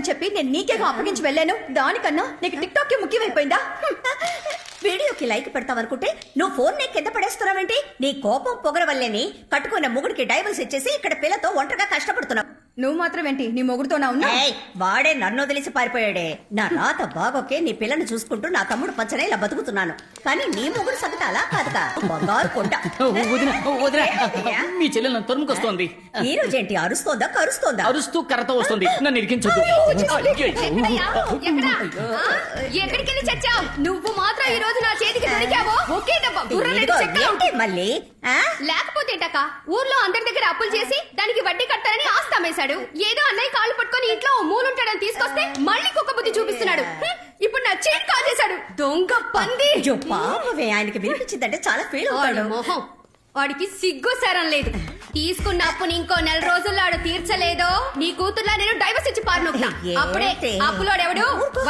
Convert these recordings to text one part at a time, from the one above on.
చెప్పి నేను నీకేగా అప్పగించి వెళ్ళాను. దానికన్నా నీకు టిక్ టాక్ ముఖ్యమైపోయిందా? వీడియోకి లైక్ పెడతావనుకుంటే నువ్వు ఫోన్ నే కింద పడేస్తున్నావేంటి? నీ కోపం పొగర వల్లేని కట్టుకున్న మొగుడికి డైవర్స్ ఇచ్చేసి ఇక్కడ పిల్లతో ఒంటరిగా కష్టపడుతున్నావు. నువ్వు మాత్రం ఏంటి నీ మొగుడుతో నా ఉన్నా ఏయ్, వాడే నన్ను వదిలేసి పారిపోయాడే. నా రాత బాగోకే నీ పిల్లని చూసుకుంటూ నా తమ్ముడు పచ్చనే ఇలా బతుకుతున్నాను. కానీ నీ మొగుడు సంగతి అలా కాదుగా. బంగారు కొండ. మీ చెల్లెలు నన్ను తరుముకొస్తోంది. ఈ రోజేంటి అరుస్తోందా? కరుస్తోందా? అరుస్తూ కర్రతో వస్తుంది. నన్ను? ఆ? ఎక్కడికి వెళ్ళి చచ్చావు? నువ్వు మాత్రం ఈ రోజు నా చేతికి దొరికావో? ఒకే దెబ్బ గుర్రం ఇదిగో, చెక్క ఏంటి మళ్ళీ? ఆ? లేకపోతే ఏంటక్క? ఊర్లో అందరి దగ్గర అప్పులు చేసి దానికి వడ్డీ కట్టాలని ఆస్తి అమ్మేశాడు ఏదో అన్నయ్య కాళ్ళు పట్టుకొని ఇంట్లో ఓ మూలుంటాడని తీసుకొస్తే మళ్ళీ కుక్క బుద్ధి చూపిస్తున్నాడు. హ్మ్, ఇప్పుడు నా చైన్ కాజేశాడు. దొంగ పంది. అయ్యో పాపమే ఆయనకి వినిపించిందంటే చాలా ఫీల్ అవుతాడు. మొహం. వాడికి సిగ్గు సరం లేదు. తీసుకున్న అప్పుని ఇంకో నెల రోజుల్లో ఆడు తీర్చలేదో? నీ కూతుర్లా నేను డైవర్స్ ఇచ్చి పారినొక్తా అప్పుడే? అప్పులోడెవడు?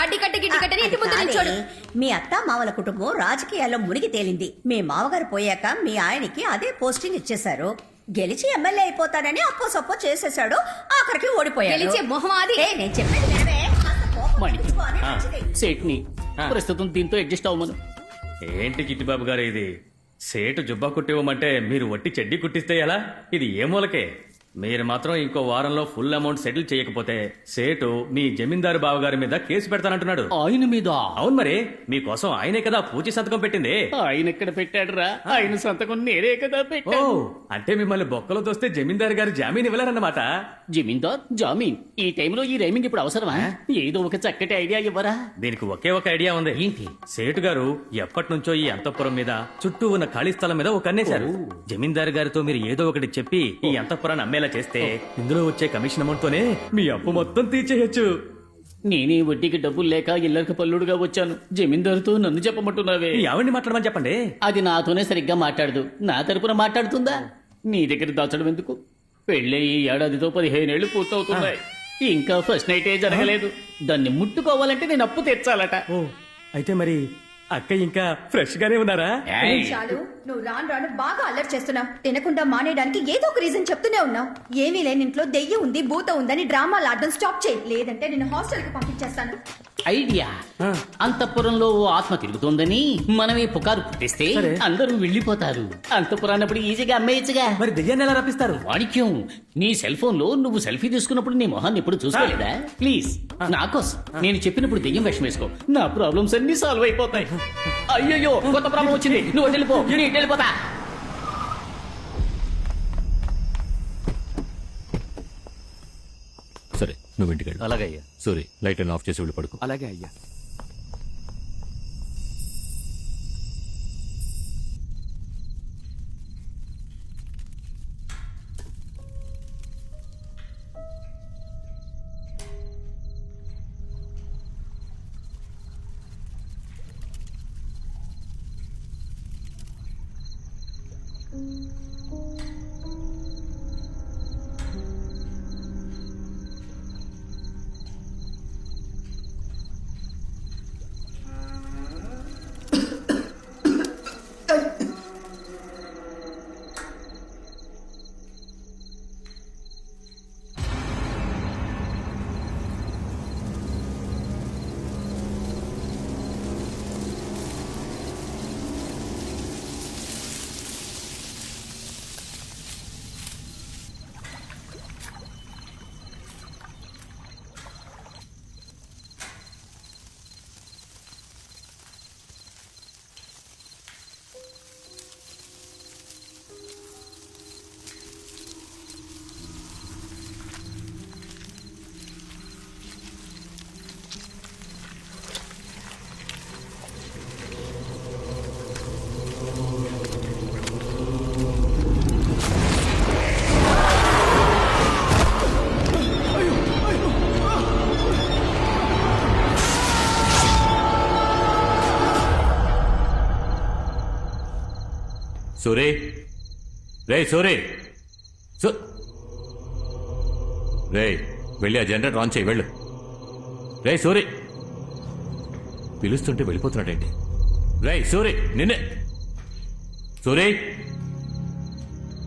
వడ్డీ కట్టి గిడ్డి కట్టని ఇంటి ముందు నిల్చోడు. మీ అత్త మావల కుటుంబం రాజకీయాల్లో మునిగి తేలింది. మీ మామగారు పోయాక మీ ఆయనకి అదే పోస్టింగ్ ఇచ్చేశారు. గెలిచి ఎమ్మెల్యే అయిపోతానని అప్పో సప్పో చేసేశాడు. ఆఖరికి ఓడిపోయాడు. గెలిచే మొహం అది. ఏ, నేను చెప్పేది వినవే. కాస్త కోపం మణి. తెచ్చుకో అనే మంచిది. సేట్ని. ఆ. ప్రస్తుతం దీంతో అడ్జస్ట్ అవ్వమను. ఏంటి చిట్టిబాబు గారు ఇది? సేటు జుబ్బా కుట్టివ్వమంటే మీరు వట్టి చెడ్డి కుట్టిస్తే ఎలా? ఇది ఏ మూలకే? మీరు మాత్రం ఇంకో వారంలో ఫుల్ అమౌంట్ సెటిల్ చేయకపోతే సేటు మీ జమీందారు బావగారి మీద కేసు పెడతానంటున్నాడు. ఆయన మీద? అవును మరి మీకోసం ఆయనే కదా పూచి సంతకం పెట్టింది. ఆయన ఎక్కడ పెట్టాడురా? ఆయన సంతకం నేనే కదా ఓ పెట్టాను అంటే మిమ్మల్ని బొక్కలో తోస్తే జమీందారు గారు జామీన్ ఇవ్వలేరన్నమాట. జమీందార్ జామీన్. ఈ టైంలో ఈ రైమింగ్ ఇప్పుడు అవసరమా? ఏదో ఒక చక్కటి ఐడియా ఇవ్వరా? దీనికి ఒకే ఒక ఐడియా ఉంది. ఏంటి? సేటు గారు ఎప్పటి నుంచో ఈ అంతఃపురం మీద చుట్టూ ఉన్న ఖాళీ స్థలం మీద ఒక అన్నేశారు. జమీందారు గారితో మీరు ఏదో ఒకటి చెప్పి ఈ అంతఃపురాన్ని అమ్మేలా చేస్తే ఇందులో వచ్చే కమిషన్ అమౌంట్ తోనే మీ అప్పు మొత్తం తీర్చేయచ్చు. నేనే వడ్డీకి డబ్బులు లేక ఇల్లరికి పల్లుడుగా వచ్చాను. జమీందారుతో నన్ను చెప్పమంటున్నావే. ఆవిడ్ని మాట్లాడమని చెప్పండి. అది నాతోనే సరిగ్గా మాట్లాడదు. నా తరపున మాట్లాడుతుందా? నీ దగ్గర దాచడం ఎందుకు? పెళ్ళే ఈ ఏడాదితో పదిహేనేళ్ళు పూర్తవుతున్నాయి. ఇంకా ఫస్ట్ నైటే జరగలేదు. దాన్ని ముట్టుకోవాలంటే నేను అప్పు తెచ్చాలట ఓ అయితే మరి అక్క ఇంకా ఫ్రెష్ గానే ఉన్నారా? ఏయ్, చాలు నువ్వు రాను రాను బాగా అల్లరి చేస్తున్నావు. తినకుండా మానేయడానికి ఏదో ఒక రీజన్ చెప్తూనే ఉన్నావు. ఏమీ లేని ఇంట్లో దెయ్యం ఉంది భూత ఉందని డ్రామాలు ఆడడం స్టాప్ చేయి. లేదంటే నేను హాస్టల్కి పంపించేస్తాను. ఐడియా. అంతఃపురంలో ఓ ఆత్మ తిరుగుతోందని మనమే పుకారు పుట్టిస్తే. అందరూ వెళ్ళిపోతారు. అంతఃపురాన్నప్పుడు ఈజీగా అమ్మేయచ్చుగా. మరి దెయ్యాన్ని ఎలా రప్పిస్తారు? వాణిక్యం నీ సెల్ ఫోన్లో నువ్వు సెల్ఫీ తీసుకున్నప్పుడు నీ మొహాన్ని ఎప్పుడు చూసుకోలేదా? ప్లీజ్ నా కోసం. నేను చెప్పినప్పుడు దెయ్యం వేషం వేసుకో నా ప్రాబ్లమ్స్ అన్ని సాల్వ్ అయిపోతాయి. అయ్యయ్యో కొత్త ప్రాబ్లం వచ్చింది. నువ్వు వెళ్ళిపో వెళ్ళిపోతా సరే నువ్వు ఇంటికి వెళ్ళు. అలాగే అయ్యా. సూరి లైట్ అన్ని ఆఫ్ చేసి వెళ్ళి పడుకో. అలాగే అయ్యా. సూరి. రే సూరి. రే వెళ్ళి ఆ జనరేటర్ ఆన్ చేయి వెళ్ళు. రే సూరి. పిలుస్తుంటే వెళ్ళిపోతున్నాడేంటి? రే సూరి నిన్నే. సూరి.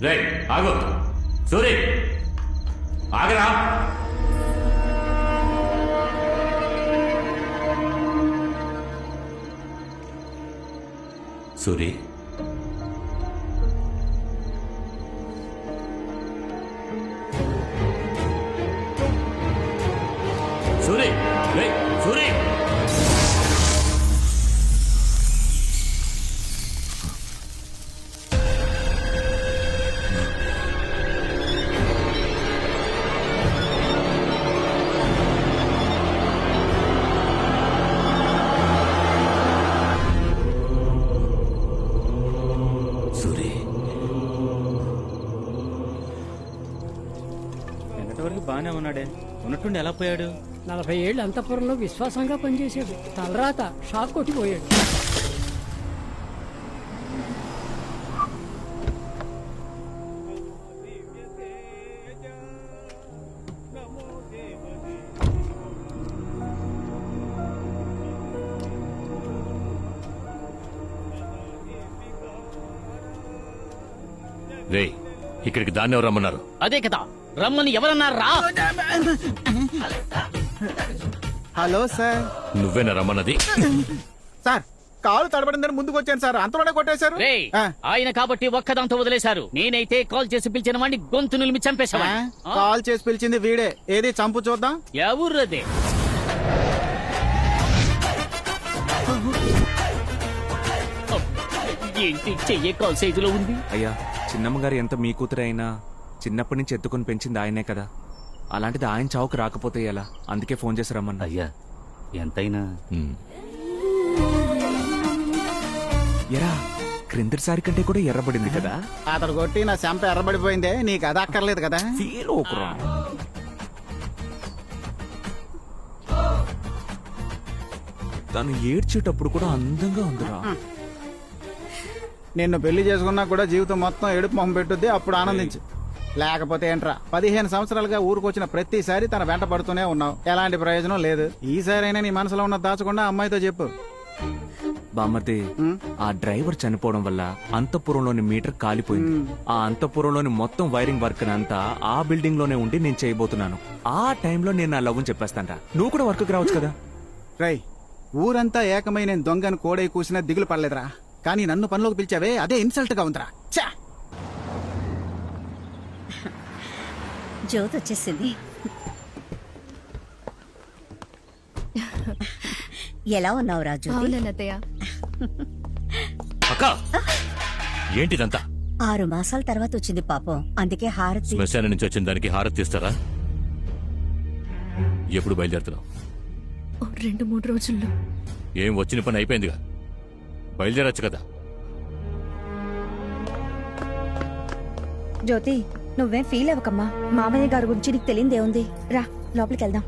రే ఆగు. సూరి. ఆగరా. సూరి. బాగానే ఉన్నాడే. ఉన్నట్టుండి ఎలా పోయాడు? నలభై ఏళ్ళు అంతఃపురంలో విశ్వాసంగా పనిచేశాడు. తలరాత షాక్ కొట్టిపోయాడు. రేయ్ ఇక్కడికి దాన్ని ఎవరు రమ్మన్నారు? అదే కదా. రమ్మని ఎవరన్నారు? రా హలో సార్. నువ్వేనా రమ్మన్నది సార్ కాలు తడబడిందని ముందుకు వచ్చాను సార్. అంతలోనే కొట్టేశారు. ఆ, ఆయన కాబట్టి ఒక్కదంతా వదిలేశారు. నేనైతే కాల్ చేసి పిలిచిన వాడిని గొంతు నిలిమి ఆ, చంపేశావాడిని కాల్ చేసి పిలిచింది వీడే. ఏది చంపు చూద్దాం? ఎవరదే? ఏంటి చెయ్యే కాల్ సైజులో ఉంది? అయ్యా చిన్నమ్మ గారు ఎంత మీ కూతురు అయినా చిన్నప్పటి నుంచి ఎత్తుకొని పెంచింది ఆయనే కదా. అలాంటిది ఆయన చావుకు రాకపోతే ఎలా? అందుకే ఫోన్ చేసి రమ్మన్నా. అయ్యా ఎంతైనా. ఎరా క్రిందటిసారి కంటే కూడా ఎర్రబడింది కదా? అతడు కొట్టి నా చెంప ఎర్రబడిపోయిందే నీకు అది అక్కర్లేదు కదా? ఫీల్ తను ఏడ్చేటప్పుడు కూడా అందంగా ఉందిరా. నిన్ను పెళ్ళి చేసుకున్నా కూడా జీవితం మొత్తం ఎడుపు మొహం పెట్టుద్ది అప్పుడు ఆనందించు. లేకపోతే ఏంట్రా? పదిహేను సంవత్సరాలుగా ఊరుకొచ్చిన ప్రతిసారి తన వెంట పడుతూనే ఉన్నావు. ఎలాంటి ప్రయోజనం లేదు. ఈసారైనా నీ మనసులో ఉన్న దాచకుండా అమ్మాయితో చెప్పు. బామ్మర్ది ఆ డ్రైవర్ చనిపోవడం వల్ల అంతఃపురంలోని మీటర్ కాలిపోయింది. ఆ అంతఃపురంలోని మొత్తం వైరింగ్ వర్క్ అంతా ఆ బిల్డింగ్లోనే ఉండి నేను చేయబోతున్నాను. ఆ టైంలో నేను నా లవ్ చెప్పేస్తాను నువ్వు కూడా వర్క్ రావచ్చు కదా? రై ఊరంతా ఏకమై నేను దొంగను కోడై కూసినా దిగులు పడలేదురా. కానీ నన్ను పనిలోకి పిలిచావే అదే ఇన్సల్ట్గా ఉందిరా. ఛా! జ్యోతి వచ్చేసింది ఎలా ఉన్నావు రా జ్యోతి అవునన్నయ్య అక్క! ఏంటిదంతా? ఆరు మాసాల తర్వాత వచ్చింది పాపం. అందుకే హారతి శ్మశానం నుంచి వచ్చిన దానికి హారతి ఇస్తారా ఎప్పుడు బయలుదేరుతున్నావు? రెండు మూడు రోజుల్లో. ఏం వచ్చిన పని అయిపోయిందిగా? బయలుదేరచ్చు కదా. జ్యోతి నువ్వేం ఫీల్ అవ్వకమ్మా. మామయ్య గారి గురించి నీకు తెలియదే ఉంది. రా లోపలికి వెళ్దాం.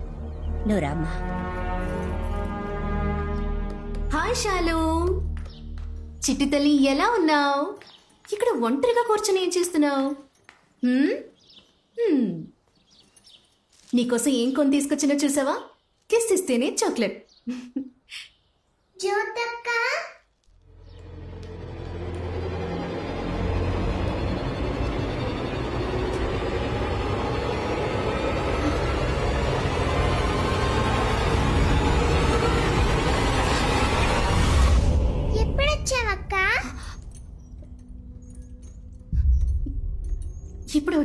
నువ్వు రామ్మా హాయ్ శాలు చిట్టి తల్లి ఎలా ఉన్నావు? ఇక్కడ ఒంటరిగా కూర్చొని ఏం చేస్తున్నావు? నీకోసం ఏం కొని తీసుకొచ్చినా చూసావా? కిస్ ఇస్తేనే చాక్లెట్. ఇప్పుడే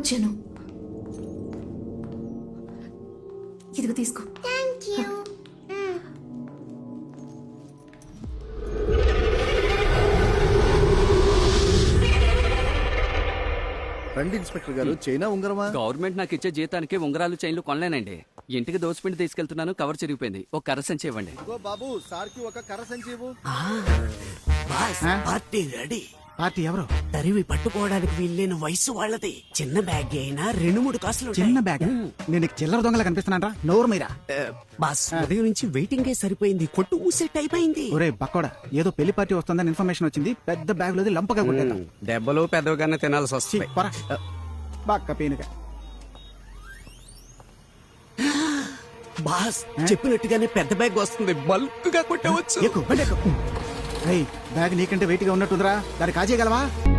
వచ్చాను. ఇదిగో తీసుకో. రండి ఇన్స్పెక్టర్ గారు. చైనా ఉంగరమా? గవర్నమెంట్ నాకు ఇచ్చే జీతానికి ఉంగరాలు చైన్లు కొనలేనండి. ఇంటికి దోసిపిండి తీసుకెళ్తున్నాను కవర్ చిరిగిపోయింది. ఒక కర్ర సంచి ఇవ్వండి బాబు సార్కి ఒక కర్ర సంచీవు పార్టీ రెడీ. పార్టీ ఎవరు? తరివి పట్టుకోవడానికి వీల్లేని వయసు వాళ్ళది. చిన్న బ్యాగ్ అయినా రెండు మూడు కాసులు చిన్న బ్యాగ్? నేను నీకు చిల్లర దొంగలా కనిపిస్తున్నారా నోరు మీరా? బాస్ ఉదయం నుంచి వెయిటింగ్ సరిపోయింది. కొట్టు ఊసే టైప్ అయింది ఒరే బక్కోడా ఏదో పెళ్ళి పార్టీ వస్తుందని ఇన్ఫర్మేషన్ వచ్చింది. పెద్ద బ్యాగ్ లోది లంపగా కొట్టేద్దాం. దెబ్బలు పెద్దగానే తినాల్సి వస్తుంది. బక్క పీనుగా. బాస్ చెప్పినట్టుగానే పెద్ద బ్యాగ్ వస్తుంది. బల్క్గా కొట్టవచ్చు బ్యాగ్ నీకంటే వెయిట్గా ఉన్నట్టుందిరా. దాన్ని కాజేయగలవా?